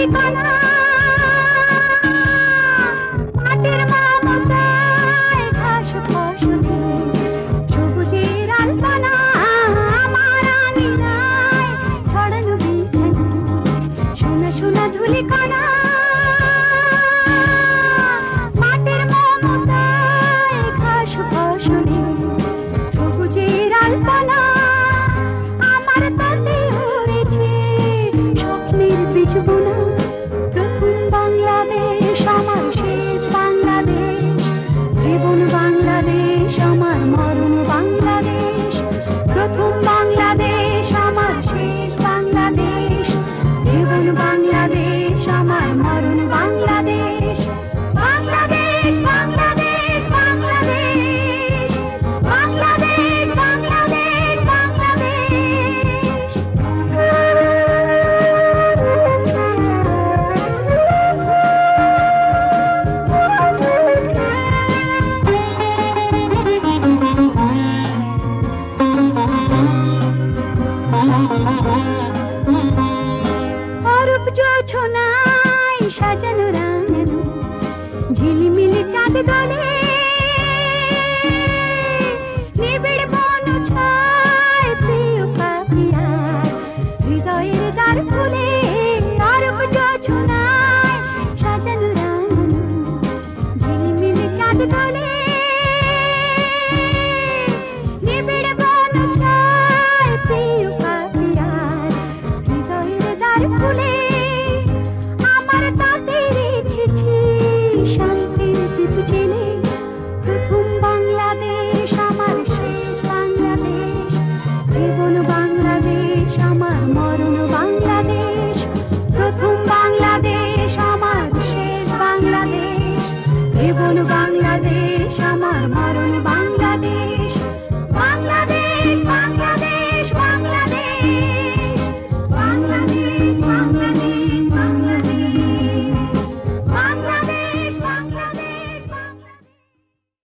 ठिकाना নীরব জোছনায় সাজানো রাঙানো ঝিলিমিলি চাঁদ গলে। নিবে